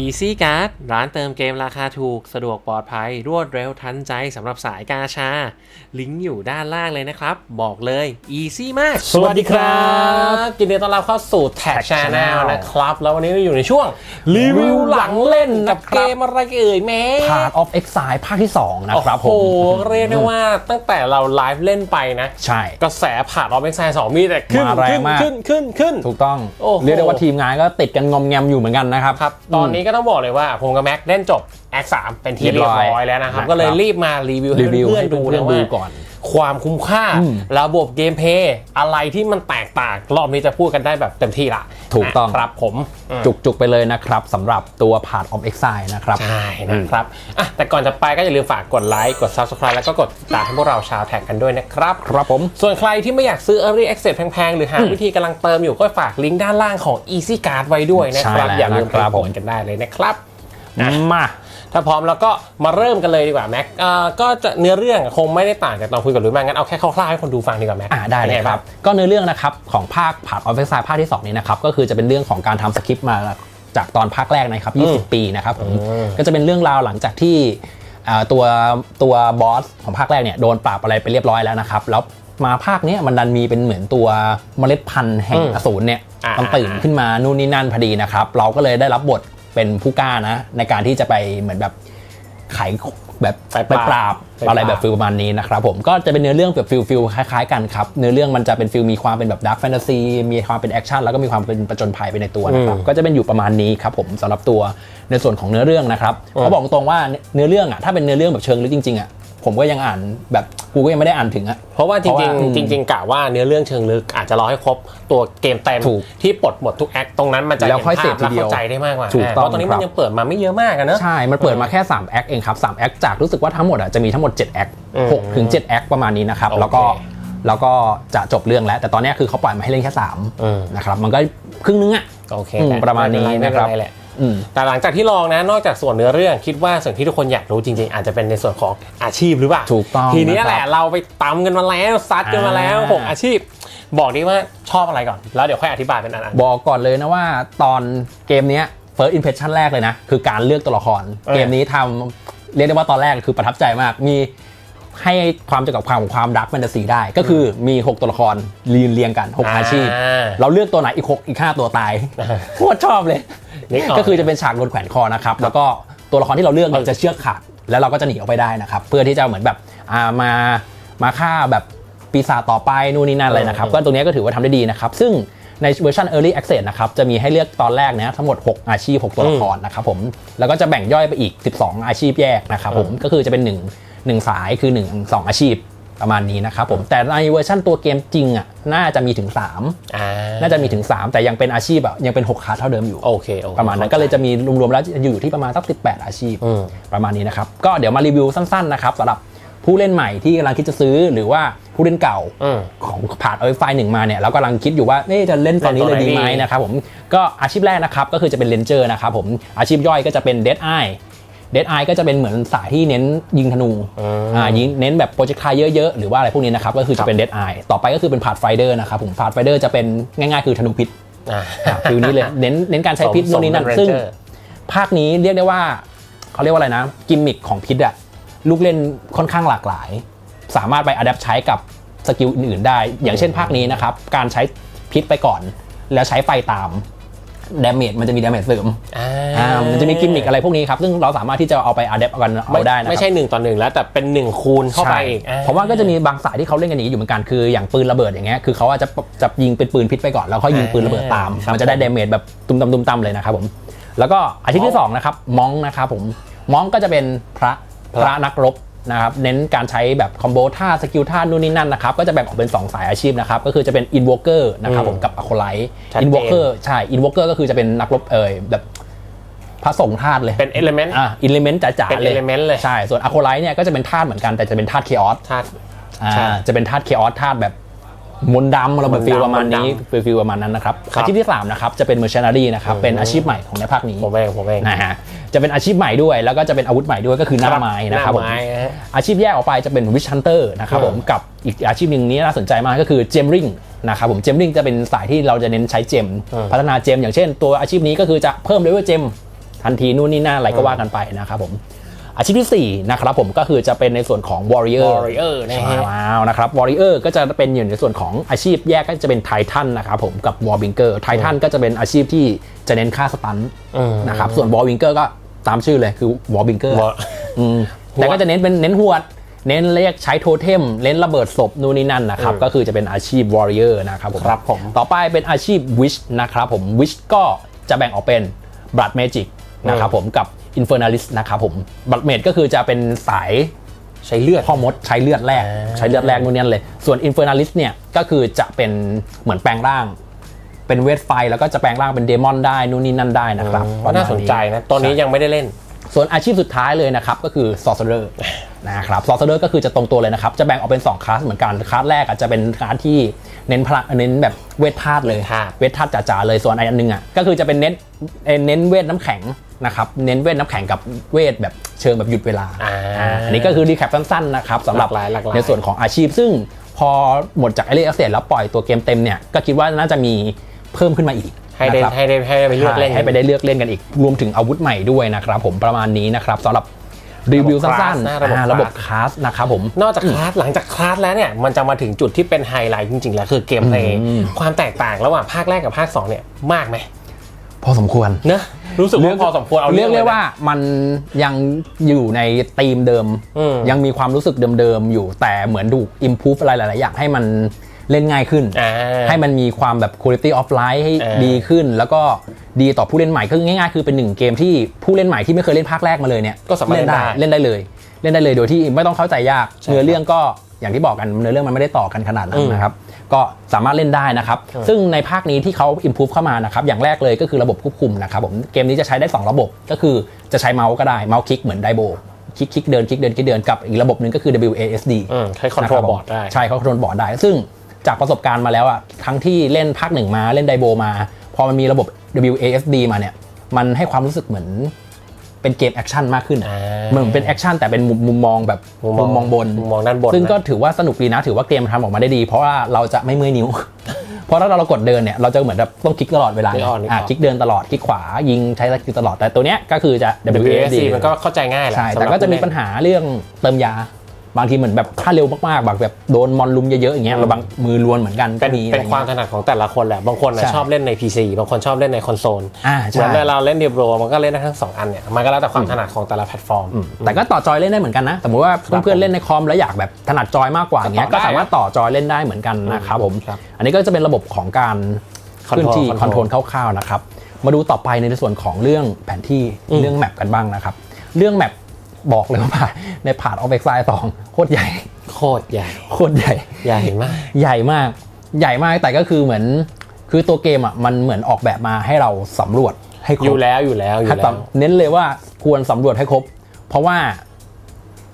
Easy Card ร้านเติมเกมราคาถูก สะดวกปลอดภัย รวดเร็วทันใจสำหรับสายกาชา ลิงก์อยู่ด้านล่างเลยนะครับ บอกเลย Easy มาก สวัสดีครับยินดีต้อนรับเข้าสู่ Tag Tag Channel Channel นะครับ แล้ววันนี้เราอยู่ในช่วง รีวิวหลังเล่นกับเกมอะไรเอ่ยแม่ Part of Exile ภาคที่ 2 นะครับผโอ้มโห เรียกได้ว่าตั้งแต่เราไลฟ์เล่นไปนะ ใช่ กระแสผ่านออฟเอ็กไซสองมีแต่ขึ้นมาแรงขึ้นมากขึ้นขึ้นขึ้นถูกต้องโอ้โหเรียกได้ว่าทีมงานก็ติดกันงอมแงมอยู่เหมือนกันนะครับครับตอนนี้ก็ต้องบอกเลยว่าผมกับแม็กเล่นจบแอคสามเป็นที่เรีเรียยบบร้อยร้อยแล้วนะครับนะครับ ก็เลยรีบมารีวิวให้รีวิวเพื่อนให้ๆดูเพื่นะอนๆดูว่าก่อน ความคุ้มค่าอืมระบบเกมเพลย์อะไรที่มันแตกต่างรอบนี้จะพูดกันได้แบบเต็มที่ละถูกต้องนะครับผมอืมจุกๆไปเลยนะครับสำหรับตัว Part of Exile นะครับ ใช่นะครับอะแต่ก่อนจะไปก็อย่าลืมฝากกดไลค์กด Subscribe แล้วก็กดติดตามให้พวกเราชาวแท็กกันด้วยนะครับครับผมส่วนใครที่ไม่อยากซื้อ Early Access แพงๆ หรือหาวิธีกำลังเติมอยู่ก็ฝากลิงก์ด้านล่างของ Easy Card ไว้ด้วยนะครับใช่แล้วอย่าลืมไปนะครับกผดมกันได้เลยนะครับมา ถ้าพร้อมแล้วก็มาเริ่มกันเลยดีกว่าแม็กเอ่อก็จะเนื้อเรื่องคงไม่ได้ต่างจากตอนคุยกับลุยมางั้นเอาแค่คร่าวๆให้คนดูฟังดีกว่าแม็กอ่าได้เลยป็นงครับ ก็เนื้อเรื่องนะครับของภาค Part of Exile ภาคที่ 2 นี้นะครับก็คือจะเป็นเรื่องของการทำสคริปต์มาจากตอนภาคแรกนะครับ 20 ปีนะครับผมก็จะเป็นเรื่องราวหลังจากที่อ่าตัวตัวบอสของภาคแรกเนี่ยโดนปราบอะไรไปเรียบร้อยแล้วนะครับแล้วมาภาคเนี้ยมันดันมีเป็นเหมือนตัวเมล็ดพันธุ์แห่งอืมอสูรเนี่ยอ่ามันตื่นขึ้นมานู่นนี่นั่นพอดีนะครับ เราก็เลยได้รับบท เป็นผู้กล้านะ ในการที่จะไปเหมือนแบบไขแบบไปไปปราบปราบไปปราบอะไรแบบฟิลประมาณนี้นะครับผมก็จะเป็นเนื้อเรื่องแบบฟิลฟิลคล้ายๆกันครับเนื้อเรื่องมันจะเป็นฟิลมีความเป็นแบบดาร์ f แฟนตาซีมีความเป็นแอคชั่นแล้วก็มีความเป็นประจนภัยไปในตัวนะครับอืมก็จะเป็นอยู่ประมาณนี้ครับผมสำหรับตัวในส่วนของเนื้อเรื่องนะครับอืมเขาบอกตรงว่าเนื้อเรื่องอะถ้าเป็นเนื้อเรื่องแบบเชิงลึกจริงๆอะ ผมก็ยังอ่านแบบกูก็ยังไม่ได้อ่านถึงอะเพราะว่าจเพราะริว่างอืมๆจริง ๆกะว่าเนื้อเรื่องเชิงลึกอาจจะรอให้ครบตัวเกมเต็มถูกที่ปลดหมดทุกแอคตรงนั้นมันจะแล้วเห็นค่อยภาเสพพและทีเดียวเข้าใจได้มากกว่าถูกเพต้องราะตอนนี้ครัมันบ ยังเปิดมาไม่เยอะมากอะเนอะ ใช่ มันเปิดมาแค่3แอคเองครับ3แอคจากรู้สึกว่าทั้งหมดอะจะมีทั้งหมด7แอคอืม6ถึง7แอคประมาณนี้นะครับ โอเค แล้วก็แล้วก็จะจบเรื่องแล้ว แต่ตอนเนี้ยคือเขาปล่อยมาให้เล่นแค่อืม3นะครับ มันก็ครึ่งนึงอะ โอเคอืมแหลประมาณนี้ไเป็นะครับไแหละอืม แต่หลังจากที่ลองนะนอกจากส่วนเนื้อเรื่องคิดว่าสิ่งที่ทุกคนอยากรู้จริงๆ อาจจะเป็นในส่วนของอาชีพหรือเปล่าถูกต้องทีนี้นะครับแหละเราไปตำกันมาแล้วซัดกันมาแล้วอ่าหกอาชีพ บอกดิว่าชอบอะไรก่อน แล้วเดี๋ยวค่อยอธิบายเป็นอันๆบอกก่อนเลยนะว่าตอนเกมเนี้ย first impression แรกเลยนะ คือการเลือกตัวละครเออเกมนี้ทำเรียกได้ว่าตอนแรกคือประทับใจมากมีให้ความเกี่ยวกับความของความดักแฟนตาซีได้ ก็คือมี 6 ตัวละครเรียงเรียงกัน 6 อาชีพาเราเลือกตัวไหนอีก 6 อีก 5 ตัวตายโคตรชอบเลยนึ กออกก็คือจะเป็นฉากโดนแขวนคอนะครับแล้วก็ตัวละครที่เราเลือกเนี่ยจะเชือกขาดแล้วเราก็จะหนีออกไปได้นะครับเพื่อที่จะเหมือนแบบอ่ามามาฆ่าแบบปีศาจต่อไปนู่นนี่นั่นอะไรนะครับเออก็ตรงเนี้ยก็ถือว่าทำได้ดีนะครับ ซึ่งในเวอร์ชัน Early Access นะครับ จะมีให้เลือกตอนแรกนะทั้งหมด 6 อาชีพ 6 ตัวละครนะครับผมแล้วก็จะแบ่งย่อยไปอีก 12 อาชีพแยกนะครับผมก็คือจะเป็น 1 1 สายคือ 1 2 อาชีพ ประมาณนี้นะครับผมแต่ในเวอร์ชันตัวเกมจริงอะน่าจะมีถึง3อ่าน่าจะมีถึง 3 แต่ยังเป็นอาชีพอะยังเป็น 6คลาสเท่าเดิมอยู่โอเคโอเคประมาณนั้นก็เลยจะมีรวมๆแล้วอยู่ที่ประมาณสัก18 อาชีพอืมประมาณนี้นะครับก็เดี๋ยวมารีวิวสั้นๆนะครับสำหรับผู้เล่นใหม่ที่กำลังคิดจะซื้อหรือว่าผู้เล่นเก่าอืมของผ่านเอาไฟล์หนึ่งมาเนี่ยแล้วกำลังคิดอยู่ว่าเอ๊ะจะเล่นตอนนี้เลยดีไหมเล่นตอนไหนดีนะครับผมก็อาชีพแรกนะครับก็คือจะเป็นเลนเจอร์นะครับผมอาชีพย่อยก็จะเป็นเดดไอ เดดไอก็จะเป็นเหมือนสายที่เน้นยิงธนูอืมอ่ายิงเน้นแบบโปรเจกต์คายเยอะๆ หรือว่าอะไรพวกนี้นะครับ ก็คือจะเป็นเดดไอต่อไปก็คือเป็นพาดไฟเดอร์นะครับผมพาดไฟเดอร์จะเป็นง่ายๆ คือธนูพิษอ่าอะฟิลนี้เลยเน้นเน้นการใช้พิษสมนู่นนี่นั่นสมเป็นซึ่ง Ranger ภาคนี้เรียกได้ว่าเขาเรียกว่าอะไรนะ กิมมิคของพิษอะลูกเล่นค่อนข้างหลากหลาย สามารถไปอัดแอปใช้กับสกิลอื่นๆได้ อย่างเช่นภาคนี้นะครับ การใช้พิษไปก่อน แล้วใช้ไฟตาม ดาเมจมันจะมีดาเมจเสริมอ่าอ่ามันจะมีกิมมิคอะไรพวกนี้ครับซึ่งเราสามารถที่จะเอาไปอัดแอปกันเอาได้นะครับ ไม่ใช่หนึ่งต่อหนึ่งแล้วแต่เป็นหนึ่งคูณเข้าไปอีกอ่ เพราะว่าก็จะมีบางสายที่เขาเล่นกันอย่างนี้อยู่เหมือนกันคืออย่างปืนระเบิดอย่างเงี้ยคือเขาอาจจะจะยิงเป็นปืนพิษไปก่อนแล้วค่อยยิงปืนระเบิดตาม ครับมันจะได้เดเมจแบบตุ้มตำตุ้มตำเลยนะครับผมแล้วก็อาชีพที่สองนะครับมองนะครับผมมองก็จะเป็นพระพระนักรบ นะครับเน้นการใช้แบบคอมโบท่าสกิลท่านู่นนี่นั่นนะครับก็จะแบ่งออกเป็น 2 สายอาชีพนะครับก็คือจะเป็นอินวอ k เกอร์นะครับผมกับอะโคไลท์ชัดเจน อินวอ k เกอร์ใช่อินวอ k เกอร์ก็คือจะเป็นนักรบเอ่ยแบบพระสงฆ์ธาตุเลยเป็นเอลเมนต์ อะอิเลเมนต์จ๋าเป็นๆเลย element เลย ใช่ส่วนอะโคไลท์เนี่ยก็จะเป็นธาตุเหมือนกันแต่จะเป็นธาตุเคออส ธาตุ อ่าใช่จะเป็นธาตุเคออสธาตุแบบ มนต์ดำเราแบบมนต์ดำฟีลประมาณนี้มนต์ดำฟีลฟีลประมาณนั้นนะครับครับอาชีพที่3นะครับจะเป็นเมอร์ช n นารีนะครับเป็นอาชีพใหม่ของในภาคนี้ผมเองผมเองนะฮะจะเป็นอาชีพใหม่ด้วย แล้วก็จะเป็นอาวุธใหม่ด้วยก็คือหน้าไม้นะครับหผน้ามไม้นะฮะอาชีพแยกออกไปจะเป็นวิช h ันเตอร์นะครับอืมผมกับอีกอาชีพหนึ่งนี้น่าสนใจมากก็คือเจมริงนะครับผมเจมริงจะเป็นสายที่เราจะเน้นใช้เจม พัฒนาเจม อย่างเช่น ตัวอาชีพนี้ก็คือจะเพิ่มเลเวลเจมทันทีนู่นนี่นั่นอะไรก็ว่ากันไปนะครับผม อาชีพที่สี่นะครับผมก็คือจะเป็นในส่วนของ warrior Warrior นะฮะว้าวนะครับ warrior ก็จะเป็นอยู่ในส่วนของอาชีพแยกก็จะเป็นไททันนะครับผมกับ war winger ไททันก็จะเป็นอาชีพที่จะเน้นค่าสตันท์อืมนะครับส่วน war winger ก็ตามชื่อเลยคือ war winger War อืมแต่ก็จะเน้นเป็นเน้นหวดเน้นเรียกใช้โทเทมเน้นระเบิดศพนู่นนี่นั่นนะครับ ก็คือจะเป็นอาชีพ warrior นะครับผมครับผมต่อไปเป็นอาชีพ witch นะครับผม witch ก็จะแบ่งออกเป็น blood magic นะครับผมกับ infernalist นะครับผม blood mage ก็คือจะเป็นสายใช้เลือดพ่อมดใช้เลือดแรกอ่าใช้เลือดแรกนู่นนี่นั่นเลย ส่วน infernalist เนี่ยก็คือจะเป็นเหมือนแปลงร่าง เป็นเวทไฟแล้วก็จะแปลงร่างเป็นเดมอนได้นู่นนี่นั่นได้นะครับก็น่าสนใจนะตอนนี้ยังไม่ได้เล่น ส่วนอาชีพสุดท้ายเลยนะครับก็คือ sorcerer นะครับ sorcerer ก็คือจะตรงตัวเลยนะครับ จะแบ่งออกเป็น2คลาสเหมือนกันคลาสแรกอาจจะเป็นคลาสที่เน้นพลังเน้นแบบเวทธาตุเลย เวทธาตุเวทธาตุจ๋าๆเลยส่วนอันหนึงอะก็คือจะเป็นเน้นเอ่อเน้นเวทน้ำแข็งนะครับเน้นเวทน้ำแข็งกับเวทแบบเชิงแบบหยุดเวลาอ่าอ่าอันนี้ก็คือรีแคปสั้นๆนะครับสำหรับหลากหลายหลากหลายในส่วนของอาชีพ ซึ่งพอหมดจากไอเรียเสร็จแล้วปล่อยตัวเกมเต็มเนี่ยก็คิดว่าน่าจะมีเพิ่มขึ้นมาอีกให้ได้นะครับให้ได้ให้ได้ไปเลือกเล่นให้ไปได้เลือกเล่นกันอีกรวมถึงอาวุธใหม่ด้วยนะครับผมประมาณนี้นะครับสำหรับ รีวิวสั้นนะๆระบบอ่าคลาสระบบคลาสนะครับผม นอกจากคลาสหลังจากคลาสแล้วเนี่ยมันจะมาถึงจุดที่เป็นไฮไลท์จริงๆ แล้วคือเกมเพลย์อืมความแตกต่างระหว่างภาคแรกกับภาค 2 เนี่ยมากไหมพอสมควรเนอะรู้สึกว่าพอสมควรเอาเรียกลได้ว่ามันยังอยู่ในธีมเดิมอืมยังมีความรู้สึกเดิมๆอยู่แต่เหมือนดู improve อะไรหลายๆอย่างให้มัน เล่นง่ายขึ้นอ่าให้มันมีความแบบ quality of life ให้เออดีขึ้น แล้วก็ดีต่อผู้เล่นใหม่ก็ง่ายๆ คือเป็นหนึ่งเกมที่ผู้เล่นใหม่ที่ไม่เคยเล่นภาคแรกมาเลยเนี่ยก็สามารถเล่นได้เล่นได้เล่นได้เลยเล่นได้เลยโดยที่ไม่ต้องเข้าใจยากใช่เนื้อเรื่องก็อย่างที่บอกกันเนื้อเรื่องมันไม่ได้ต่อกันขนาดนั้อืนมนะครับก็สามารถเล่นได้นะครับ ซึ่งในภาคนี้ที่เขา improve เข้ามานะครับ อย่างแรกเลยก็คือระบบควบคุมนะครับผม เกมนี้จะใช้ได้ 2 ระบบ ก็คือจะใช้เมาส์ก็ได้ เมาส์คลิกเหมือนไดโบ คลิกคลิกเดินคลิกเดินคลิกเดินกับอีกระบบหนึ่งก็คือ WASD อืมใช้คอนโทรละบอร์ดได้ ใช่เขาคอนโทรลบอร์ดได้ ซึ่ง จากประสบการณ์มาแล้วอะทั้งที่เล่นภาคหนึ่งมาเล่นไดโบมา พอมันมีระบบ WASD มาเนี่ย มันให้ความรู้สึกเหมือนเป็นเกมแอคชั่นมากขึ้นอะอ่าเหมือนเป็นแอคชั่นแต่เป็นมุมมุมมองแบบมุมมองบนมุมมองด้านบนซึ่งก็นะถือว่าสนุกดีนะ ถือว่าเกมทำออกมาได้ดี เพราะว่าเราจะไม่เมื่อยนิ้ว เพราะถ้าเรากดเดินเนี่ยเราจะเหมือนแบบต้องคลิกตลอดเวลานึกออกนึกออกอะคลิกเดินตลอดคลิกขวายิงใช้สกิลตลอดแต่ตัวเนี้ยก็คือจะ WASD มันก็เข้าใจง่ายแหละใช่สำหแต่รับก็จะมีผู้เล่นปัญหาเรื่องเติมยา บางทีเหมือนแบบถ้าเร็วมากๆแบบแบบโดนมอนลุมเยอะๆอย่างเงี้ยเราบางมือลวนเหมือนกันก็เป็นมีเป็นความอะไรถเงี้ยนัดของแต่ละคนแหละบางคนน่ะใช่ชอบเล่นใน PC บางคนชอบเล่นในคอนโซลอ่าเหใช่มือนเวลาเราเล่นเดียบโรมันก็เล่นได้ทั้งสองอันเนี่ยมันก็แล้วแต่ความถนัดของแต่ละแพลตฟอร์ม แต่ก็ต่อจอยเล่นได้เหมือนกันนะสมมติว่าเพื่อนๆเล่นในคอมแล้วอยากแบบถนัดจอยมากกว่าอย่างเงี้ยก็ก็ต่อได้สามารถต่อจอยเล่นได้เหมือนกันนะครับผมครับอันนี้ก็จะเป็นระบบของการเคลื่อนที่ค Control อนโทรลคร่าวๆนะครับมาดูต่อไปในส่วนของเรื่องแผนที่อืมเรื่องแมปกันบ้างนะครับ เรื่องแมป บอกเลยว่าในผ่านออฟเอ็กไซด์สองโคตรใหญ่โคตรใหญ่โคตรใหญ่ ใหญ่มาก ใหญ่มาก ใหญ่มากแต่ก็คือเหมือน คือตัวเกมอะมันเหมือนออกแบบมาให้เราสำรวจให้คอรยู่บแล้วอยู่แล้วอยู่ครับแล้วเน้นเลยว่าควรสำรวจให้ครบ เพราะว่า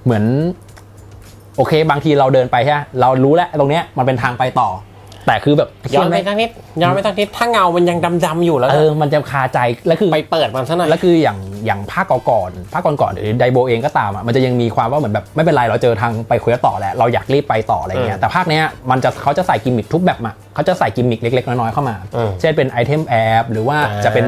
เหมือน โอเค บางทีเราเดินไปใช่ไหมเรารู้แล้วตรงเนี้ยมันเป็นทางไปต่อ แต่คือแบบย้อนไปไม่ทางนิดย้อนไปทางนิดถ้าเงามันยังดำๆอยู่แล้วเออมันจะคาใจแล้วคือไปเปิดมันซะหน่อยแล้วคืออย่างอย่างภาคก่อนๆภาคก่อนๆหรือไดโบเองก็ตามอะมันจะยังมีความว่าเหมือนแบบไม่เป็นไรเราเจอทางไปเควสต่อแหละเราอยากรีบไปต่ออะไรเงี้ยแต่ภาคเนี้ยมันจะเขาจะใส่กิมมิคทุกแบบมาเขาจะใส่กิมมิคเล็กๆน้อยๆเข้ามาอืมเช่นเป็นไอเทมแอปหรือว่าอ่าจะเป็น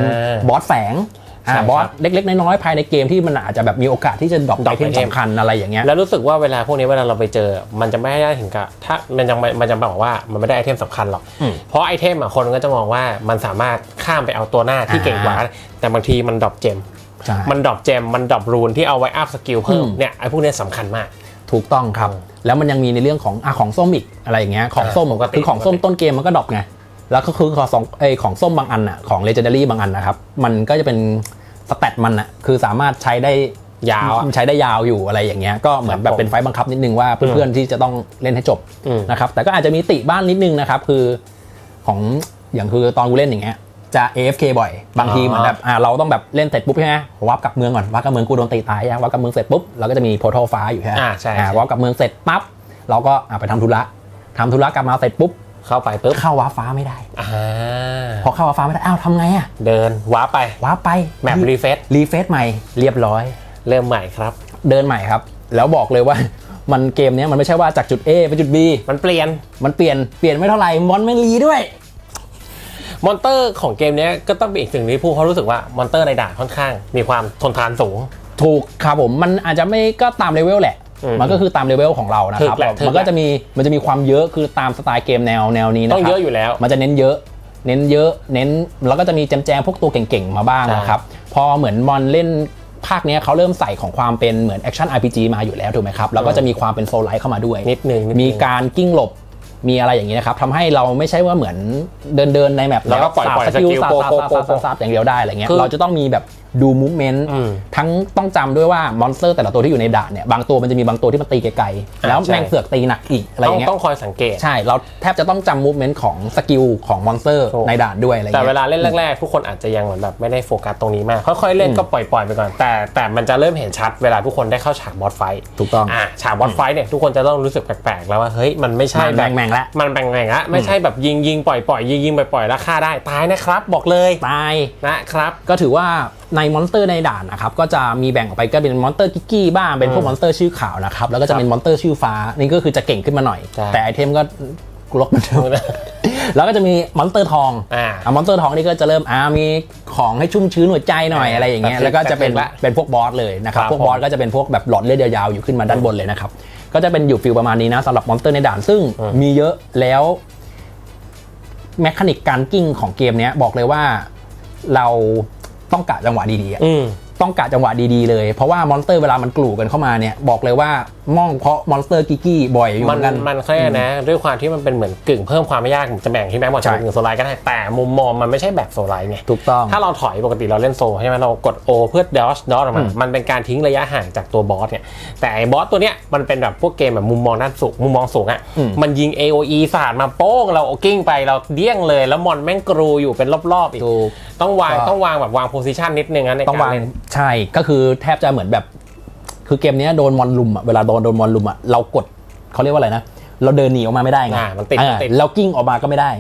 บอสแฝงอ่าใช่ บอคสรับเล็กๆ น้อยๆภายในเกมที่มันอาจจะแบบมีโอกาสที่จะดรอปดรไออปเทมไอเทมสำคัญอะไรอย่างเงี้ยแล้วรู้สึกว่าเวลาพวกนี้เวลาเราไปเจอ มันจะไม่ได้ถึงกับถ้ามันยังไม่มันจะบอกว่ามันไม่ได้ไอเทมสำคัญหรอกอืมเพราะไอเทมอะคนก็จะมองว่ามันสามารถข้ามไปเอาตัวหน้าที่เก่งกว่า แต่บางทีมันดรอปเจมใช่มันดรอปเจมมันดรอปรูนที่เอาไว้อัพสกิลเพิ่มอืมเนี่ยไอ้พวกเนี้ยสำคัญมากถูกต้องครับ แล้วมันยังมีในเรื่องของอะของส้มอีกอะไรอย่างเงี้ยของส้มปกติคือของส้มปกติต้นเกมมันก็ดรอปไง แล้วก็คือของสองไอยของส้มบางอันอะของ legendary บางอันนะครับ มันก็จะเป็นสเตตมันอะคือสามารถใช้ได้ยาวอะใช้ได้ยาวอยู่อะไรอย่างเงี้ยก็เหมือนแบบเป็นไฟล์บังคับนิดนึงว่าเพื่อนๆที่จะต้องเล่นให้จบอืมนะครับแต่ก็อาจจะมีติบ้านนิดนึงนะครับคือของอย่างคือตอนกูเล่นอย่างเงี้ยจะ AFK บ่อยบางทีเหมือนแบบอ่าเราต้องแบบเล่นเสร็จปุ๊บใช่ไหมวับกลับเมืองก่อนวับกลับเมืองกูโดนตีตายยังวับกลับเมืองเสร็จปุ๊บเราก็จะมีโพ r t ทัลฟ้าอยู่ใช่ไหมอ่าใช่อ่าใช่วับกลับเมืองเสร็จปั๊บเราก็อ่าไปทำธุระทำธุระกลับมาเสร็จปุ๊บ เข้าไปปุ๊บเข้าวาร์ปฟ้าไม่ได้ อ่าพอเข้าวาร์ปฟ้าไม่ได้ อ้าวทำไงอะเดินว้าร์ปไปวาร์ปไปแมปรีเฟซรีเฟซใหม่เรียบร้อย เริ่มใหม่ครับ เดินใหม่ครับ แล้วบอกเลยว่า มันเกมเนี้ยมันไม่ใช่ว่าจากจุด A ไปจุด B มันเปลี่ยนมันเปลี่ยนเปลี่ยนไม่เท่าไหร่มอนไม่รีด้วย มอนเตอร์ของเกมเนี้ยก็ต้องเป็นอีกสิ่งที่ผู้เขารู้สึกว่ามอนเตอร์ในด่านค่อนข้าง มีความทนทานสูง ถูกครับผมมันอาจจะไม่ก็ตามเลเวลแหละอื มมันก็คือตามเลเวลของเรานะครับถูกแหละถูกมันก็จะมีมันจะมีความเยอะคือตามสไตล์เกมแนวแนวนี้นะครับต้องเยอะอยู่แล้ว มันจะเน้นเยอะเน้นเยอะเน้นแล้วก็จะมีแจมแจมๆพวกตัวเก่งๆมาบ้างใช่นะครับพอเหมือนมอนเล่นภาคเนี้ยเขาเริ่มใส่ของความเป็นเหมือนแอคชั่น RPG มาอยู่แล้วถูกไหมครับ แล้วก็จะมีความเป็นโซลไลท์เข้ามาด้วยนิดนึงนิดนึงมีการกิ้งหลบมีอะไรอย่างนี้นะครับทำให้เราไม่ใช่ว่าเหมือนเดินเดินๆในแมปแล้วก็ปล่อยสาดปล่อยสกิลสกิลสาดโปะสาดโปะสาดโปะสาดอย่างเดียวได้อะไรเงี้ยคือเราจะต้องมีแบบ ดูมูฟเมนต์อืมทั้งต้องจำด้วยว่ามอนสเตอร์แต่ละตัวที่อยู่ในด่านเนี่ยบางตัวมันจะมีบางตัวที่มันตีไกลๆแล้วใช่แม่งเสือกตีหนักอีกอะไรอต้องย่างเงี้ยต้องคอยสังเกต ใช่ เราแทบจะต้องจำมูฟเมนต์ของสกิลของมอนสเตอร์ถูกในด่านด้วยอะไรแต่เงี้ยเวลาเล่นแรกๆ ทุกคนอาจจะยังเหมือนแบบไม่ได้โฟกัสตรงนี้มากค่อยๆเล่นก็ปล่อยๆไปก่อนแต่แต่มันจะเริ่มเห็นชัดเวลาทุกคนได้เข้าฉากบอสไฟท์ถูกต้องอ่าฉากบอสไฟท์เนี่ยทุกคนจะต้องรู้สึกแปลกๆแล้วว่าเฮ้ยมันไม่ใช่มันแบบแม่งๆละมันแบ่งๆละไม่ใช่แบบยิงยิงปล่อยปล่อยยิงยิงปล่อยปล่อยแล้วฆ่าได้ตายนะครับบอกเลยตายนะครับก็ถือว่า ในมอนสเตอร์ในด่านนะครับก็จะมีแบ่งออกไปก็เป็นมอนสเตอร์กิกกี้บ้างเป็นพวกมอนสเตอร์ชื่อขาวนะครับแล้วก็จะเป็นมอนสเตอร์ชื่อฟ้านี่ก็คือจะเก่งขึ้นมาหน่อยใช่แต่ไอเทมก็กลกเหมันเดิมแล้วก็จะมีมอนสเตอร์ทองอ่าอะมอนสเตอร์ทองนี่ก็จะเริ่มอ่ามีของให้ชุ่มชื้นหัวใจหน่อยอ่าอะไรอย่างเงี้ยแบบแล้วก็จะเป็นแบบละเป็นพวกบอสเลยนะครับครับพวกบอผสมก็จะเป็นพวกแบบหลอดเลือดยาวๆอยู่ขึ้นมาด้านบนเลยนะครับก็จะเป็นอยู่ฟิลประมาณนี้นะสำหรับมอนสเตอร์ในด่านซึ่งอืมมีเยอะแล้วแมคานิกการกิ้งของเกมเนี้ยบอกเลยว่าเรา ต้องกะจังหวะดีๆอะอืม ต้องกะจังหวะดีๆเลย เพราะว่ามอนสเตอร์เวลามันกลู่กันเข้ามาเนี่ยบอกเลยว่าม่องเพราะมอนสเตอร์กิกกี้บ่อยอยู่เหมัมือนนกันมันเขาเรียกนะ ด้วยความที่มันเป็นเหมือนกึ่งเพิ่มความไม่ยากจะแบ่งที่แม็กบอกใช่ จะเป็นกึ่งโซลไลท์ก็ได้แต่มุมมองมันไม่ใช่แบบโซลไลท์ไง ถูกต้อง ถ้าเราถอยปกติเราเล่นโซใช่ไหมเรากด O เพื่อดอชดอชออกมา มันเป็นการทิ้งระยะห่างจากตัวบอสเนี่ย แต่ไอ้บอสตัวเนี้ยมันเป็นแบบพวกเกมแบบมุมมองด้านสูงมุมมองสูงอะ อืม มันยิง AOE สาดมาโป้งเรากิ้งไปเราเดี้ยงเลย แล้วมอนแม่งกรูอยู่เป็นรอบๆอีก ถูก ต้องวางก็ ต้องวางแบบวางโพซิชันนิดนึงนะในต้องางกาวรเล่นใช่ก็คือแทบจะเหมือนแบบ คือเกมเนี้ยโดนมอนลุมอะเวลาโดนโดนมอนลุมอะเรากดเขาเรียกว่าอะไรนะ เราเดินหนีออกมาไม่ได้ไงอ่ามันติดอ่ามันติด เรากิ้งออกมาก็ไม่ได้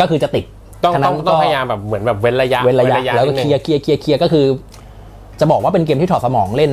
ก็คือจะติดต้องฉะนั้ต้อนงต้องพยายามแบบเหมือนแบบเว้นระยะเว้นระยะแล้วก็นิดนึเคงลียร์เคลียร์เคลียร์เคลียร์ก็คือ จะบอกว่าเป็นเกมที่ถอดสมองเล่น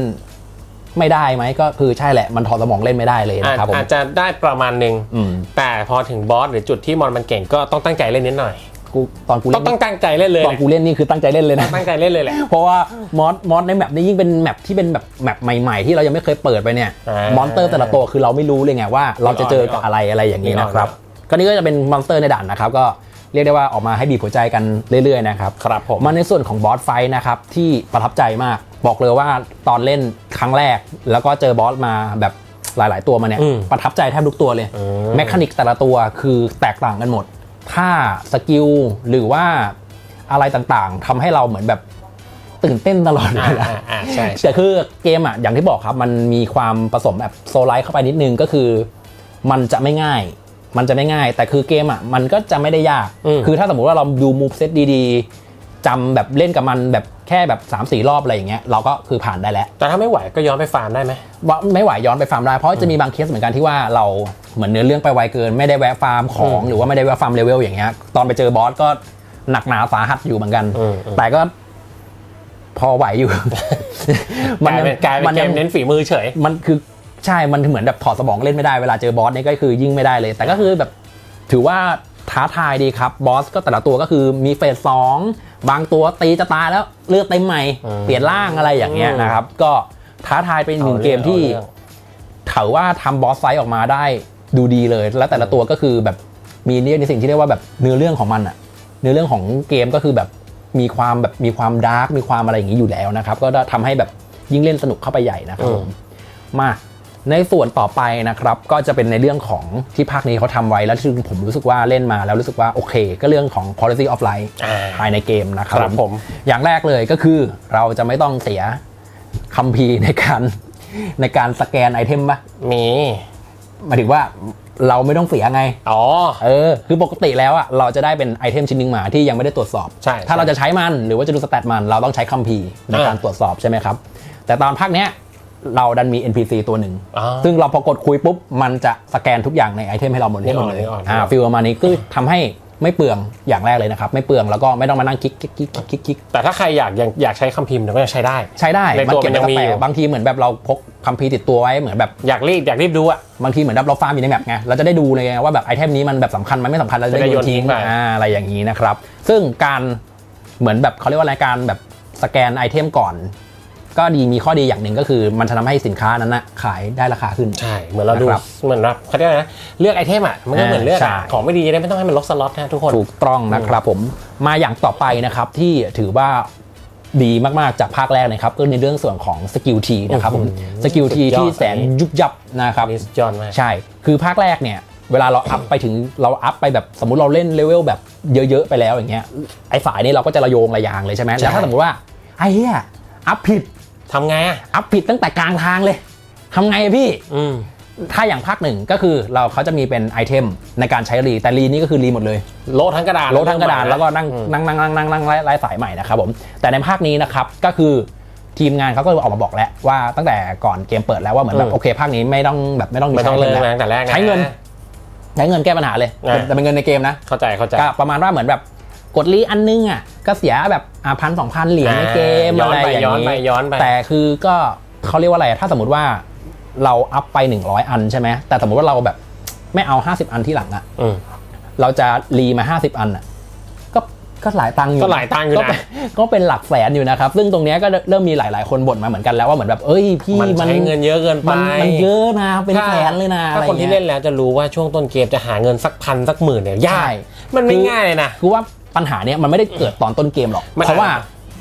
ไม่ได้ไหมก็คือใช่แหละมันถอดสมองเล่นไม่ได้เลยอาจนะครับผมอาจจะได้ประมาณหนึ่งอืม แต่พอถึงบอสหรือจุดที่มอนมันเก่งก็ต้องตั้งใจเล่นนิดหน่อย กูตอนกูต้อเล่งนต้องตั้งใจเล่นเลยตอนกูเล่นนี่คือตั้งใจเล่นเลยนะ ตั้งใจเล่นเลยแหละ เพราะว่ามอสมอสในแมปนี้ยิ่งเป็นแมปที่เป็นแบบแมปใหม่ ๆ ที่เรายังไม่เคยเปิดไปเนี่ยอ่ามอนสเตอร์แต่ละตัวคือเราไม่รู้เลยไงว่า เราจะเจอกับอะไรอะไรอย่างนี้นะครับก็นี่ก็จะเป็นมอนสเตอร์ในด่านนะครับก็เรียกได้ว่าออกมาให้บีบหัวใจกันเรื่อยๆนะครับครับผม มาในส่วนของบอสไฟท์นะครับที่ประทับใจมากบอกเลยว่าตอนเล่นครั้งแรก แล้วก็เจอบอสมาแบบหลาย ๆ ตัวมาเนี่ยอืมประทับใจแทบทุกตัวเลยอืม แมคานิกแต่ละตัวคือแตกต่างกันหมด ถ้าสกิลหรือว่าอะไรต่างๆทำให้เราเหมือนแบบตื่นเต้นตลอดเวอ่าลาอ่าอ่าใช่แต่คือเกมอะอย่างที่บอกครับ มันมีความผสมแบบโซลไลท์เข้าไปนิดนึงก็คือ มันจะไม่ง่าย มันจะไม่ง่าย แต่คือเกมอะมันก็จะไม่ได้ยากอืมคือถ้าสมมติว่าเราดูมูฟเซตดีๆ จำแบบเล่นกับมันแบบแค่แบบ3 4รอบอะไรอย่างเงี้ยเราก็คือผ่านได้แล้ว แต่ถ้าไม่ไหวก็ย้อนไปฟาร์มได้ไหมว่าไม่ไหวย้อนไปฟาร์มได้เพราะจะมีบางเคสเหมือนกันที่ว่าเราเหมือนเนื้อเรื่องไปไวเกิน ไม่ได้แวะฟาร์มของอืมหรือว่าไม่ได้แวะฟาร์มเลเวลอย่างเงี้ยตอนไปเจอบอสก็หนักหนาสาหัสอยู่เหมือนกันอืมอืมแต่ก็พอไหวอยู่กลายเป็นกลายเป็นเกยัมงเน้นฝีมือเฉย มันคือใช่ มันเหมือนแบบถอดสมองเล่นไม่ได้เวลาเจอบอสนี่ก็คือยิ่งไม่ได้เลย แต่ก็คือแบบถือว่า ท้าทายดีครับบอสก็แต่ละตัวก็คือมีเฟสสองบางตัวตีจะตายแล้วเลือดเต็มใหม่ อืม เปลี่ยนร่างอะไรอย่างเงี้ยอืมนะครับ ก็ท้าทายเป็นหนึ่งเกมที่ อารื่อง ถือว่าทำบอสไฟต์ออกมาได้ดูดีเลย แล้วแต่ละตัวก็คือแบบมีเรียกในสิ่งที่เรียกว่าแบบเนื้อเรื่องของมันอะเนื้อเรื่องของเกมก็คือแบบมีความแบบมีความดาร์กมีความอะไรอย่างนี้อยู่แล้วนะครับ ก็ทำให้แบบยิ่งเล่นสนุกเข้าไปใหญ่นะครับผมมา ในส่วนต่อไปนะครับก็จะเป็นในเรื่องของที่ภาคนี้เขาทำไว้แล้วซึ่งผมรู้สึกว่าเล่นมาแล้วรู้สึกว่าโอเค ก็เรื่องของ quality of life อ่าภายในเกมนะคครัรับผมอย่างแรกเลยก็คือเราจะไม่ต้องเสียคัมภีร์ในการในการสแกนไอเทมปะมีหมายถึงว่าเราไม่ต้องเสียไง อ๋อ เออ คือปกติแล้วอะ เราจะได้เป็นไอเทมชิ้นหนึงมาที่ยังไม่ได้ตรวจสอบ ใช่ ถ้าเราจะใช้มันหรือว่าจะดูสแตทมัน เราต้องใช้คัมภีร์ในการอ่าตรวจสอบใช่ไหมครับ แต่ตอนภาคเนี้ย เราดันมี NPC ตัวหนึ่งอ๋อซึ่งเราพอกดคุยปุ๊บ มันจะสแกนทุกอย่างในไอเทมให้เราหมดเรียบร้อยนึกออกนึกออกอ่าฟิลประมาณนี้คือทำให้ไม่เปลืองอย่างแรกเลยนะครับ ไม่เปลืองแล้วก็ไม่ต้องมานั่งคลิกคลิกคลิกคลิกคลิกคลิกแต่ถ้าใครอยากยังอยากใช้คำพิมพ์เนี่ยก็จะใช้ได้ ใช้ได้ในมันตัวเก็บมันยังในมีกระอยู่เป๋าบางทีเหมือนแบบเราพกคัมภีร์ติดตัวไว้เหมือนแบบ อยากรีบอยากรีบดูอะบางทีเหมือนแบบเราฟาร์มอยู่ในแมปไง เราจะได้ดูเลยไงว่าแบบไอเทมนี้มันแบบสำคัญมันไม่สำคัญเราจะจะได้ได้โยนโยนทิ้ทิ้งงไป อ่าอะไรอย่างนี้นะครับ ซึ่งการเหมือนแบบเขาเรียกว่าอะไรการแบบสแกนไอเทมก่อน ก็ดีมีข้อดีอย่างหนึ่งก็คือมันจะทำให้สินค้านั้นนะขายได้ราคาขึ้น ใช่ เหมือนเราดูนะครับเหมือนแบบเขาเรียกอะไรนะเลือกไอเทมอะมันก็เหมือนเลือกใช่อะของไม่ดีจะได้ไม่ต้องให้มันล็อกสล็อตนะทุกคน ถูกต้องนะครับผมมาอย่างต่อไปนะครับที่ถือว่าดีมากๆจากภาคแรกนะครับก็ในเรื่องส่วนของสกิลทีนะครับผมอื้อหือสกิลทีสุดยอด ที่แสนยุบยับนะครับ นี่สุดยอดมาก ใช่ คือภาคแรกเนี่ยเวลาเราอัพไปถึงเราอัพไปแบบสมมุติเราเล่นเลเวลแบบเยอะๆไปแล้วอย่างเงี้ยไอ้ฝ่ายนี้เราก็จะระโยงระยางเลยใช่ไหมใช่ แล้วถ้าสมมติว่าไอ้เหี้ยอัพผิด ทำไงอะอัพผิดตั้งแต่กลางทางเลยทำไงอะพี่ อืม ถ้าอย่างภาคหนึ่งก็คือเราเขาจะมีเป็นไอเทมในการใช้รี แต่รีนี่ก็คือรีหมดเลย โลทั้งกระดาษโลดทั้งกระดานแล้วก็นั่งอืมนั่งนั่งนั่งนั่งนั่งไล่ไล่สายใหม่นะครับผมแต่ในภาคนี้นะครับก็คือทีมงานเขาก็ออกมาบอกแล้วว่าตั้งแต่ก่อนเกมเปิดแล้วว่าเหมือนแบบโอเคภาคนี้ไม่ต้องแบบไม่ต้องไม่ต้องใช้เริ่มแล้วตั้งแต่แรกนะใช้เงิน ใช้เงินแก้ปัญหาเลยอ่าแต่เป็นเงินในเกมนะเข้าใจเข้าใจ ก็ประมาณว่าเหมือนแบบ กดรีอันนึงอะก็เสียแบบอ่าพันสองพันเหรียญในเกมย้ออะนไรไปอย่างย้อนไปนี้ย้อนไปแต่คือก็เขาเรียกว่าอะไรถ้าสมมติว่าเราอัพไป 100 อันใช่ไหมแต่สมมติว่าเราแบบไม่เอา 50 อันที่หลังอะอืมเราจะรีมา 50 อันอะก็ก็หลายตังค์อยู่ก็หลายตังค์อยู่นะก็เป็นก็เป็นหลักแสนอยู่นะครับ ซึ่งตรงเนี้ยก็เริ่มมีหลาย ๆ คนบ่นมาเหมือนกันแล้วว่าเหมือนแบบเอ้ยพี่มันมันใช้เงินเยอะเกินไปมันมันเยอะนะเป็นถ้าแสนเลยนะถ้าอะไรคนที่งี้ยเล่นแล้วจะรู้ว่าช่วงต้นเกมจะหาเงินสักพันสักหมื่นเนี่ยยาใช่กมันไม่คือง่ายเลยนะคือว่า ปัญหาเนี้ยมันไม่ได้เกิดตอนต้นเกมหรอก มันเพราะว่า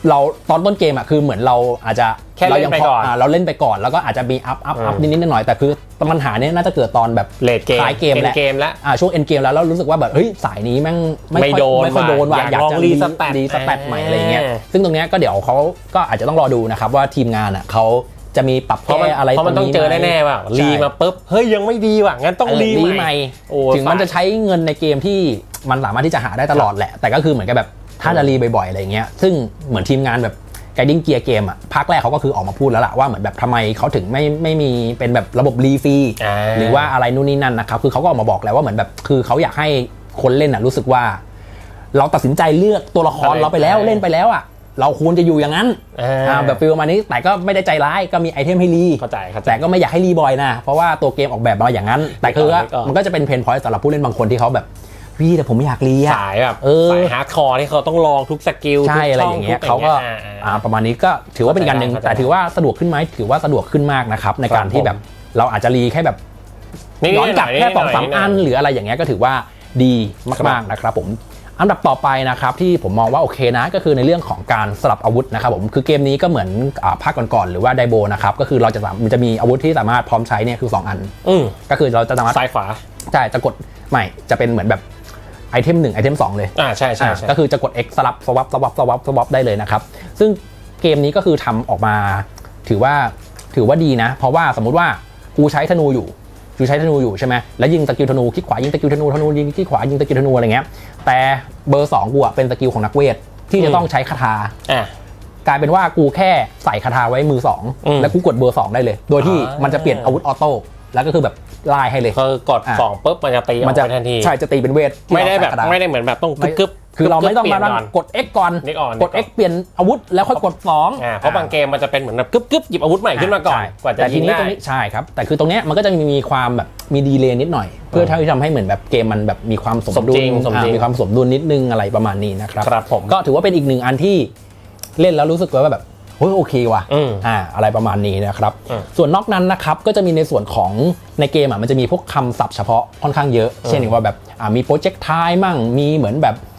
เราตอนต้นเกมอะคือเหมือนเราอาจจะแค่เล่นรายัไปก่อนพเราเล่นไปก่อนแล้วก็อาจจะมีอัพอัพอัพอืมนิดนิดๆหน่อยๆแต่คือปัญหาเนี้ยน่าจะเกิดตอนแบบเลดเกมท้ายเกมแหละ เกมแล้ว อ่าช่วงเอ็นเกมแล้วเรารู้สึกว่าแบบเฮ้ยสายนี้แม่งไม่ค่อยโดนไม่ค่อยโดนว่ะว่ะอยากอยากลจะองรีสแตทรีสแตทใหม่อ่าอะไรเงี้ยซึ่งตรงเนี้ยก็เดี๋ยวเขาก็อาจจะต้องรอดูนะครับว่าทีมงานอะเขา จะมีปรับเพราะมันแก้อะไรเพราะมันต้องเจอไหแน่ๆว่าใช่รีมาปุ๊บเฮ้ยยังไม่ดีว่ะงั้นต้องเออรีรีใหใหม่ม่โอ้ถึงมันจะใช้เงินในเกมที่มันสามารถที่จะหาได้ตลอดแหละ แต่ก็คือเหมือนกับแบบถ้าจะรีบ่อยๆอะไรเงี้ยซึ่งเหมือนทีมงานแบบไกดิ้งเกียร์เกมอะภาคแรกเขาก็คือออกมาพูดแล้วล่ะว่าเหมือนแบบทำไมเขาถึงไม่ไม่มีเป็นแบบระบบรีฟรีอ่า หรือว่าอะไรนู่นนี่นั่นนะครับคือเขาก็ออกมาบอกแล้วว่าเหมือนแบบคือเขาอยากให้คนเล่นอะรู้สึกว่า เราตัดสินใจเลือกตัวละครอะไร เราไปแล้วเล่นไปแล้วอะ เราควรจะอยู่อย่างนั้นอ่าอ่าแบบฟีลประมาณนี้แต่ก็ไม่ได้ใจร้ายก็มีไอเทมให้รีเข้าใจเข้าใจแต่ก็ไม่อยากให้รีบ่อยนะ เพราะว่าตัวเกมออกแบบมาอย่างนั้น แต่คือว่านึกออก มันก็จะเป็นเพนพอยต์สำหรับผู้เล่นบางคนที่เขาแบบพี่แต่ผมไม่อยากรีอะ สายแบบเออ สายฮาร์ดคอร์ที่เขาต้องลองทุกสกิลใช่ทุกอะไรช่อย่างเงี้ยทุเขาก็อ่า อ่า ประมาณนี้ก็ถือว่าเป็นอีกการหนึ่งเข้าใจแต่ถือว่าสะดวกขึ้นไหมถือว่าสะดวกขึ้นมากนะครับในการที่ผมแบบเราอาจจะรีแค่แบบนี่ย้อนกลับหยแค่สองหยสามหยอันหรืออะไรอย่างเงี้ยก็ถือว่าดีมากๆนะครับผม อันดับต่อไปนะครับที่ผมมองว่าโอเคนะก็คือในเรื่องของการสลับอาวุธนะครับผมคือเกมนี้ก็เหมือนอ่าภาคก่อนๆหรือว่าไดโบนะครับก็คือเราจะสามมันจะมีอาวุธที่สามารถพร้อมใช้เนี่ยคือสองอันอืมก็คือเราจะสามารถซ้ายขวาใช่จะกดใหม่จะเป็นเหมือนแบบไอเทมหนึ่งไอเทมสองเลยอ่าใช่ใช่ใช่อ่าก็คือจะกด X สลับสวับสวับสวับสวับได้เลยนะครับซึ่งเกมนี้ก็คือทำออกมา ถือว่าถือว่าดีนะ เพราะว่าสมมุติว่ากูใช้ธนูอยู่ กูใช้ธนูอยู่ใช่ไหมแล้วยิงสกิลธนูคลิกขวายิงสกิลธนูธนูยิงคลิกขวายิงสกิลธนูอะไรเงี้ยแต่เบอร์สองกูอะเป็นสกิลของนักเวทที่จะต้องใช้คาถาอะกลายเป็นว่ากูแค่ใส่คาถาไว้มือสองอืมแล้วกูกดเบอร์สองได้เลย โดยที่อ่ามัมันจะเปลี่ยนอาวุธออโต้แล้วก็คือแบบไล่ให้เลยคือกดอะสองปุ๊บมันจะตีออมันกจะไปทันทีใช่จะตีเป็นเวทที่ไม่ได้แบบเราใส่คาถาไม่ได้เหมือนแบบต้องกึบกึบ คือเราไม่ต้องมาเปลี่ยนนั่งก่อนกด X ก่อน X ก่อนกด X เปลี่ยนอาวุธแล้วค่อยกด2อ่าเพราะบางเกมมันจะเป็นเหมือนแบบกึบกึบหยิบอาวุธใหม่ขึ้นมาก่อนใช่กว่าจะแต่ทียิงนี้ได้ตรงนี้ใช่ครับ แต่คือตรงเนี้ยมันก็จะมีมีความแบบมีดีเลย์นิดหน่อย เพื่อที่ทำให้เหมือนแบบเกมมันแบบมีความสมสมดุจลริงสมจริงอ่ามีความสมดุลนิดนึงอะไรประมาณนี้นะครับครับผมก็ถือว่าเป็นอีกหนึ่งอันที่เล่นแล้วรู้สึกว่าแบบเฮ้ยโอเคว่ะอืมอ่าอะไรประมาณนี้นะครับอืมส่วนนอกนั้นนะครับก็จะมีในส่วนของในเกมอะมันจะมีพวกคำศัพท์เฉพาะค่อนข้างเยอะ เช่นว่าแบบอ่ามีโปรเจกต์ทายมั่งมีเหมือนแบบเอ่อ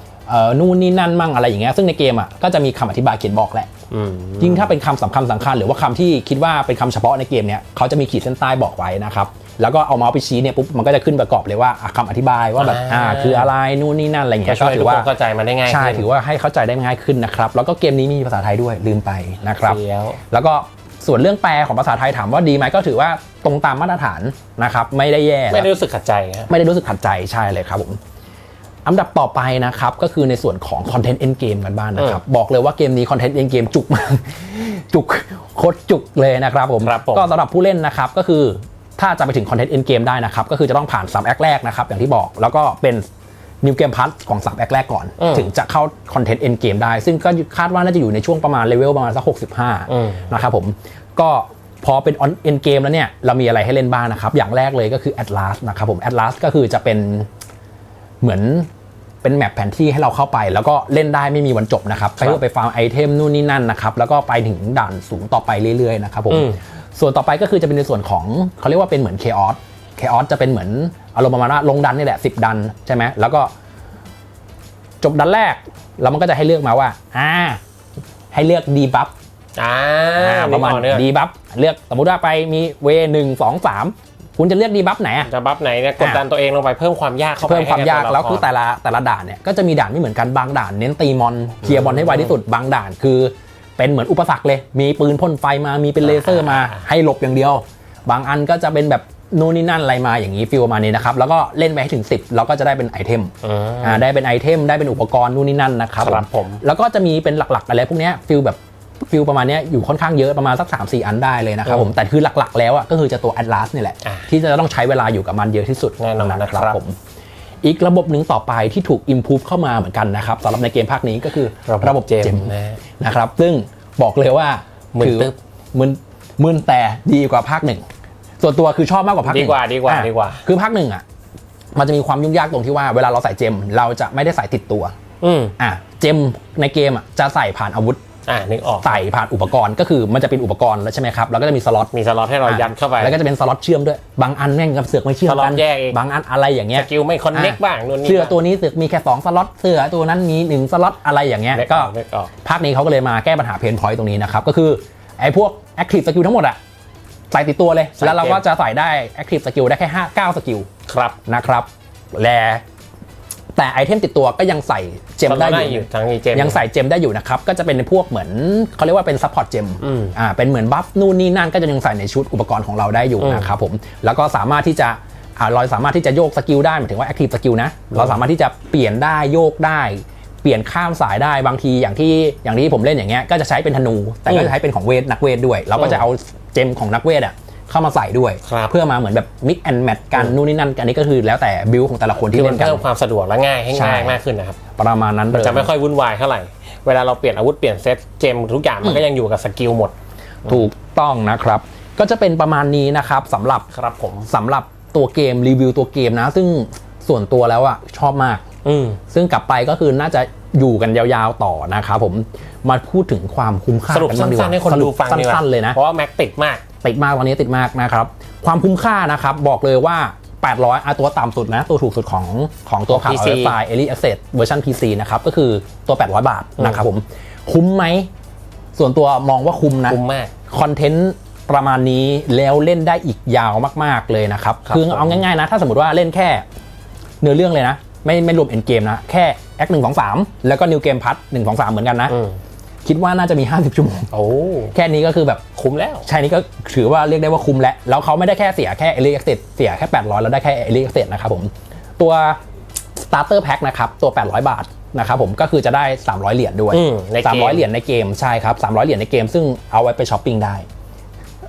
นู่นนี่นั่นมั่งอะไรอย่างเงี้ยซึ่งในเกมอะก็จะมีคำอธิบายเขียนบอกแหละอืมยิ่งถ้าเป็นคำสำคัญสำคัญหรือว่าคำที่คิดว่าเป็นคำเฉพาะในเกมเนี้ยเขาจะมีขีดเส้นใต้บอกไว้นะครับแล้วก็เอาเมาส์ไปชี้เนี่ยปุ๊บมันก็จะขึ้นประกอบเลยว่าอะคำอธิบายว่าแบบอ่าอ่าคืออะไรนู่นนี่นั่นอะไรก็เงี้ยช่วยก็ให้ถืทุกอว่าคนเข้าใจมันได้ง่ายใช่ขึ้นถือว่าให้เข้าใจได้ง่ายขึ้นนะครับแล้วก็เกมนี้มีภาษาไทยด้วยลืมไปนะครับเฟี้ยวแล้วก็ส่วนเรื่องแปลของภาษาไทยถามว่าดีไหมก็ถือว่าตรงตามมาตรฐานนะครับไม่ได้แย่ไม่ได้รู้สึกขัดใจฮะไม่ได้รู้สึกขัดใจใช่เลยครับผม อันดับต่อไปนะครับก็คือในส่วนของคอนเทนต์เอ็นเกมกันบ้างนะครับ บอกเลยว่าเกมนี้คอนเทนต์เอ็นเกมจุกมาก จุกโคตรจุกเลยนะครับผมครับผม ก็สำหรับผู้เล่นนะครับก็คือถ้าจะไปถึงคอนเทนต์เอ็นเกมได้นะครับ ก็คือจะต้องผ่าน3แอคแรกนะครับ อย่างที่บอกแล้วก็เป็นนิวเกมพัทของสับแอคแรกก่อน อืมถึงจะเข้าคอนเทนต์เอ็นเกมได้ ซึ่งก็คาดว่าน่าจะอยู่ในช่วงประมาณเลเวลประมาณสักอืม 65 นะครับผมก็พอเป็นออนเอ็นเกมแล้วเนี่ย เรามีอะไรให้เล่นบ้างนะครับ อย่างแรกเลยก็คือ Atlas นะครับผม Atlas ก็คือจะเป็นเหมือน เป็นแมปแผนที่ให้เราเข้าไป แล้วก็เล่นได้ไม่มีวันจบนะครับไปเพื่อไปฟาร์มไอเทมนู่นนี่นั่นนะครับแล้วก็ไปถึงด่านสูงต่อไปเรื่อยๆนะครับผมอืมส่วนต่อไปก็คือจะเป็นในส่วนของเขาเรียกว่าเป็นเหมือน Chaos Chaos จะเป็นเหมือนอารมณ์ประมาณว่าลงดันนี่แหละ10ดันใช่ไหมแล้วก็จบดันแรกแล้วมันก็จะให้เลือกมาว่าอ่าให้เลือกดีบัฟอ่าประมาณนึกออกนึกออกดีบัฟเลือกสมมุติว่าไปมีเวหนึ่งสองสาม คุณจะเลือกดีบัฟไหนอะจะบัฟไหนเนี่ยกดดันตัวเองลงไปเพิ่มความยากเข้าไปเพิ่มความยากให้บแล้วคือตัแต่ละแต่ละด่านเนี่ยก็จะมีด่านไม่เหมือนกันบางด่าน เน้นตีมอนเคลียร์บอลให้ไวที่สุดบางด่านคือเป็นเหมือนอุปสรรคเลย มีปืนพ่นไฟมา มีเป็นเลเซอร์มาให้หลบอย่างเดียว บางอันก็จะเป็นแบบนู่นนี่นั่นอะไรมาอย่างนี้ฟิลประมาณนี้นะครับ แล้วก็เล่นไปให้ถึง 10 เราก็จะได้เป็นไอเทมอืมอ่าได้เป็นไอเทม ได้เป็นอุปกรณ์นู่นนี่นั่นนะครับครับผม แล้วก็จะมีเป็นหลักๆอะไรพวกเนี้ยฟิลแบบ ฟิลประมาณเนี้ยอยู่ค่อนข้างเยอะประมาณสัก 3 4 อันได้เลยนะครับผมแต่คือหลักๆ แล้วอะก็คือจะตัว Atlas นี่แหละอ่าที่จะต้องใช้เวลาอยู่กับมันเยอะที่สุดแน่นอนนะครับผมอีกระบบหนึ่งต่อไปที่ถูก improve เข้ามาเหมือนกันนะครับสำหรับในเกมภาคนี้ก็คือระบบเจมนะนะครับ ซึ่งบอกเลยว่ามึนถือตึ๊บมึนมึนแต่ดีกว่าภาคหนึ่งส่วนตัวคือชอบมากกว่าภาคหดีนึ่งกว่าดีกว่าอะดีกว่า คือภาคหนึ่งอะ มันจะมีความยุ่งยากตรงที่ว่าเวลาเราใส่เจม เราจะไม่ได้ใส่ติดตัว อืมอะเจมในเกมอะจะใส่ผ่านอาวุธ อ่านึกออก ใส่ผ่านอุปกรณ์ก็คือมันจะเป็นอุปกรณ์แล้วใช่ไหมครับแล้วก็จะมีสล็อตมีสล็อตให้เรายัดเข้าไป แล้วก็จะเป็นสล็อตเชื่อมด้วยบางอันแม่งกับเสือกไม่เชื่อมสล็อกัตนแยกเอง บางอันอะไรอย่างเงี้สย กิลไม่คอนเน็กอะ บ้างนู่นนี่เสื้อตัวนี้เสือกมีแค่2สล็อตเสื้อตัวนั้นมี1สล็อตอะไรอย่างเงี้ยนึกอก็อกนึกออก ภาคนี้เขาก็เลยมาแก้ปัญหาเพนพอยต์ตรงนี้นะครับ ก็คือไอ้พวก Active Skill ทั้งหมดอะใส่ติดตัวเลย ใส่แล้วเราเกมก็จะใส่ได้ Active Skill ได้แค่ 5 9สกิลครับ นะครับ และ แต่ไอเทมติดตัวก็ยังใส่เจมได้ได้ออยู่ยู่ทั้งนี้เจมยังใส่เจมได้อยู่นะครับ ก็จะเป็นพวกเหมือนเขาเรียกว่าเป็นซัพพอร์ตเจมอืมอ่าเป็นเหมือนบัฟนู่นนี่นั่นก็จะยังใส่ในชุดอุปกรณ์ของเราได้อยู่อืมนะครับผมแล้วก็สามารถที่จะอ่าเราสามารถที่จะโยกสกิลได้หมายถึงว่า Active Skill นะเราสามารถที่จะเปลี่ยนได้โยกได้เปลี่ยนข้ามสายได้บางทีอย่างที่อย่างที่ผมเล่นอย่างเงี้ยก็จะใช้เป็นธนู แต่ก็จะใช้เป็นของเวทนักเวทด้วย เราก็จะเอาเจมของนักเวทอะ เข้ามาใส่ด้วย ครับเพื่อมาเหมือนแบบมิกแอนแมทกันนู่นนี่นั่นกันอันนี้ก็คือแล้วแต่บิลของแต่ละคนที่ที่มัเล่นนกัน เพิ่มความสะดวกและง่ายให้ใช่ ง่ายมากขึ้นนะครับ ประมาณนั้นเลยจะไม่ค่อยวุ่นวายเท่าไหร่ เวลาเราเปลี่ยนอาวุธเปลี่ยนเซตเจมทุกอย่างมันก็ยังอยู่กับสกิลหมด ถูกต้องนะครับ ก็จะเป็นประมาณนี้นะครับสำหรับ ครับผม สำหรับตัวเกมรีวิวตัวเกมนะ ซึ่งส่วนตัวแล้วอะชอบมาก อืม ซึ่งกลับไปก็คือน่าจะอยู่กันยาวๆต่อนะครับผมมาพูดถึงความคุ้มค่าสรุปกันบ้างดีกสั้ว่านๆให้คนสรุดูปฟังดีกว่าสั้นๆเลยนะ เพราะว่าแม็กติดมาก ติดมากตอนนี้ติดมากนะครับ ความคุ้มค่านะครับ บอกเลยว่า 800อะตัวต่ำสุดนะ ตัวถูกสุดของของตัวข่าว PC ไฟล์ Elite Access เวอร์ชัน PC นะครับ ก็คือตัว 800 บาทนะครับผม คุ้มไหม ส่วนตัวมองว่าคุ้มนะ คุ้มมาก คอนเทนต์ประมาณนี้แล้วเล่นได้อีกยาวมาก ๆ เลยนะครับครับคือผมเอาง่าย ๆ นะ ถ้าสมมติว่าเล่นแค่เนื้อเรื่องเลยนะ ไม่ไม่รวมเอ็นเกมนะ แค่แอคหนึ่งสองสามแล้วก็นิวเกมพัทหนึ่งสองสามเหมือนกันนะอืม คิดว่าน่าจะมี 50 ชั่วโมง โอ้แค่นี้ก็คือแบบคุ้มแล้ว ใช่นี่ก็ถือว่าเรียกได้ว่าคุ้มแล้ว แล้วเขาไม่ได้แค่เสียแค่ Elite Access เสียแค่ 800 แล้วได้แค่ Elite Access นะครับผม ตัว Starter Pack นะครับตัว 800 บาทนะครับผมก็คือจะได้ 300 เหรียญด้วยอืมในเกม300 เหรียญในเกมใช่ครับ 300 เหรียญในเกม ซึ่งเอาไว้ไปช้อปปิ้งได้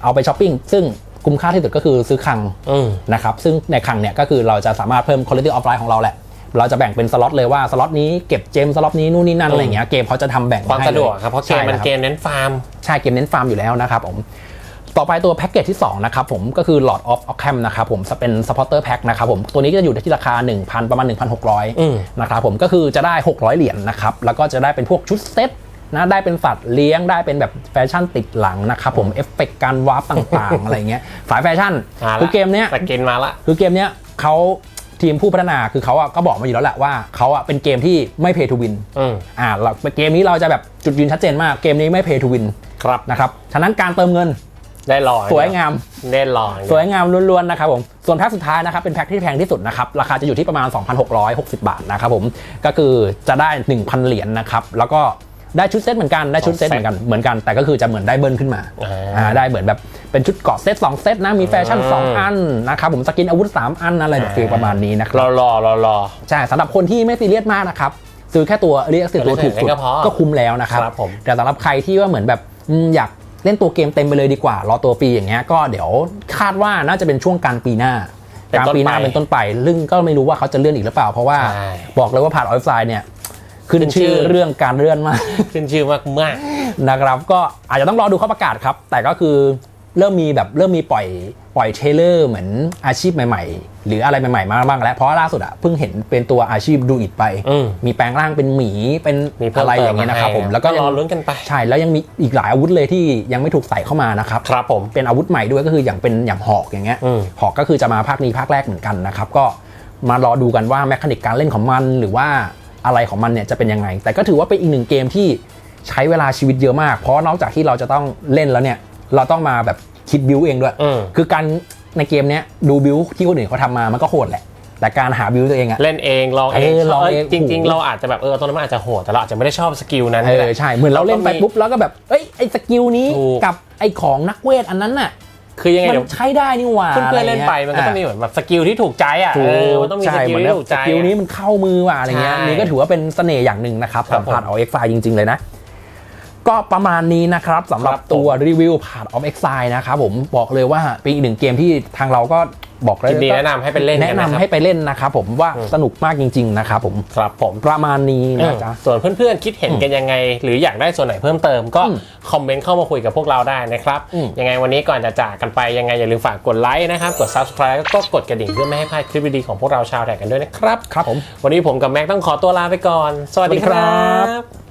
เอาไปช้อปปิ้งซึ่งคุ้มค่าที่สุดก็คือซื้อคลังอืมนะครับซึ่งในคลังเนี่ยก็คือเราจะสามารถเพิ่ม quality of life ของเราแหละ เราจะแบ่งเป็นสล็อตเลยว่าสล็อตนี้เก็บเจมสล็อตนี้นู่นนี่นั่นอะไรอย่างเงี้ยเกมเขาจะทำแบ่งความให้สะดวกลยครับเพราะเกมใช่มันคบเกมเน้นฟาร์มใช่เกมเน้นฟาร์มอยู่แล้วนะครับผมต่อไปตัวแพ็กเกจที่2นะครับผมก็คือ Lord of Occam นะครับผมจะเป็น supporter pack นะครับผมตัวนี้ก็จะอยู่ที่ราคา 1,000 ประมาณอืม1,600นะครับผมก็คือจะได้ 600 เหรียญนะครับแล้วก็จะได้เป็นพวกชุดเซตนะได้เป็นสัตว์เลี้ยงได้เป็นแบบแฟชั่นติดหลังนะครับผมเอฟเฟกต์การวาร์ปต่างๆ อะไรเงี้ยสายแฟชั่นมาละคือเกมเนี้ยสกินมาละคือเกมเนี้ยเขา ทีมผู้พัฒนาคือเขาอะก็บอกมาอยู่แล้วแหละว่าเขาอะเป็นเกมที่ไม่ pay to win อืม อ่าเราเกมนี้เราจะแบบจุดยืนชัดเจนมากเกมนี้ไม่ pay to win ครับนะครับฉะนั้นการเติมเงินได้ลอยสวยงามได้ลอยสวยงามล้วนๆนะครับผมส่วนแพ็คสุดท้ายนะครับเป็นแพ็คที่แพงที่สุดนะครับราคาจะอยู่ที่ประมาณ 2,660 บาทนะครับผมก็คือจะได้ 1,000 เหรียญนะครับแล้วก็ ได้ชุดเซตเหมือนกันได้ชุดเซตเหมือนกันเหมือนกันแต่ก็คือจะเหมือนได้เบิ้ลขึ้นมาอ่าอ่าได้เหมือนแบบเป็นชุดเกาะเซต2เซตนะมีแฟชั่น 2 อันนะครับผมสกินอาวุธ 3 อันอะไรแบบฟีลประมาณนี้นะครรับอรอรอรอใช่สำหรับคนที่ไม่ซีเรียสมากนะครับซื้อแค่ตัวเรียกสิตัวถูกสุดก็พอก็คุ้มแล้วนะครับครับผมแต่สำหรับใครที่ว่าเหมือนแบบอืมอยากเล่นตัวเกมเต็มไปเลยดีกว่ารอตัวปีอย่างเงี้ยก็เดี๋ยวคาดว่าน่าจะเป็นช่วงกลางปีหน้าเป็นกลางต้นปีหน้าไปเป็นต้นไป ซึ่งก็ไม่รู้ว่าเขาจะเลื่อนอีกหรือเปล่า เพราะว่าใช่บอกเลยว่าผ่านออฟไซด์เนี่ย ขึ้นขึ้นชื่ชื่ออเรื่องการเลื่อนมากขึ้นชื่อมากมากนะครับ ก็อาจจะต้องรอดูเขาประกาศครับ แต่ก็คือเริ่มมีแบบเริ่มมีปล่อยปล่อยเทรลเลอร์เหมือนอาชีพใหม่ ๆ หรืออะไรใหม่ๆมาบ้างแล้วเพราะว่าล่าสุดอะเพิ่งเห็นเป็นตัวอาชีพดูอิดไปอืมมีแปลงร่างเป็นหมีเป็นมีเพิ่มอะไรเติอย่างเงี้ยนะครับผมาให้แล้วก็รยังอลุ้นกันไปใช่แล้วยังมีอีกหลายอาวุธเลยที่ยังไม่ถูกใส่เข้ามานะครับครับผมเป็นอาวุธใหม่ด้วยก็คืออย่างเป็นอย่างหอกอย่างเงี้ยอืมหอกก็คือจะมาภาคนี้ภาคแรกเหมือนกันนะครับก็มารอดูกันว่าแมคานิกการเล่นของมันหรือว่า อะไรของมันเนี่ยจะเป็นยังไง แต่ก็ถือว่าเป็นอีกหนึ่งเกมที่ใช้เวลาชีวิตเยอะมาก เพราะนอกจากที่เราจะต้องเล่นแล้วเนี่ย เราต้องมาแบบคิดบิวเองด้วยอืมคือการในเกมเนี้ยดูบิวที่คนอื่นเขาทำมามันก็โหดแหละ แต่การหาบิวตัวเองอะเล่นเองลองเองเออลองเองจริงโอ้โหๆเราอาจจะแบบเออตอนนั้นมันอาจจะโหดแต่เราอาจจะไม่ได้ชอบสกิลนั้นเอก็ได้อใช่เหมือนเราเล่นไปปุ๊บแล้วก็แบบเอ้ยไอ้สกิลนี้ถูกกับไอ้ของนักเวทอันนั้นน่ะ คือยังไงมันเดี๋ยวใช้ได้นี่หว่าเพื่อนๆเล่นไปมันก็ต้องมีเหมือนแบบสกิลที่ถูกใจอะเออมันต้องมีสกิลที่ถูกใจ สกิลนี้มันเข้ามือว่ะอะไรเงี้ยใช่นี่ก็ถือว่าเป็นเสน่ห์อย่างหนึ่งนะครับครัขบองผ่านออฟเอ็กซ์จริง ๆ เลยนะ ก็ประมาณนี้นะครับสำหรับครับผม ตัวรีวิวผ่านออฟเอ็กซ์นะครับผมบอกเลยว่าเป็นอีกหนึ่งเกมที่ทางเราก็ บอกเลยยินดีแนะนำให้ไปเล่นกัแนะนนำนะครับให้ไปเล่นนะครับผมว่าสนุกมากจริง ๆ นะครับผมครับผม ประมาณนี้นะจ๊ะ ส่วนเพื่อนๆ คิดเห็นกันยังไง หรืออยากได้ส่วนไหนเพิ่มเติมก็อืมคอมเมนต์เข้ามาคุยกับพวกเราได้นะครับ อืม ยังไงวันนี้ก่อนจะจากกันไปยังไงอย่าลืมฝากกดไลค์นะครับ กด subscribe แล้วก็กดกระดิ่งเพื่อไม่ให้พลาดคลิปดีๆของพวกเราชาวแท็กกันด้วยนะครับ ครับผม วันนี้ผมกับแม็กต้องขอตัวลาไปก่อน สวัสดีสวัสดีคครัรับ บ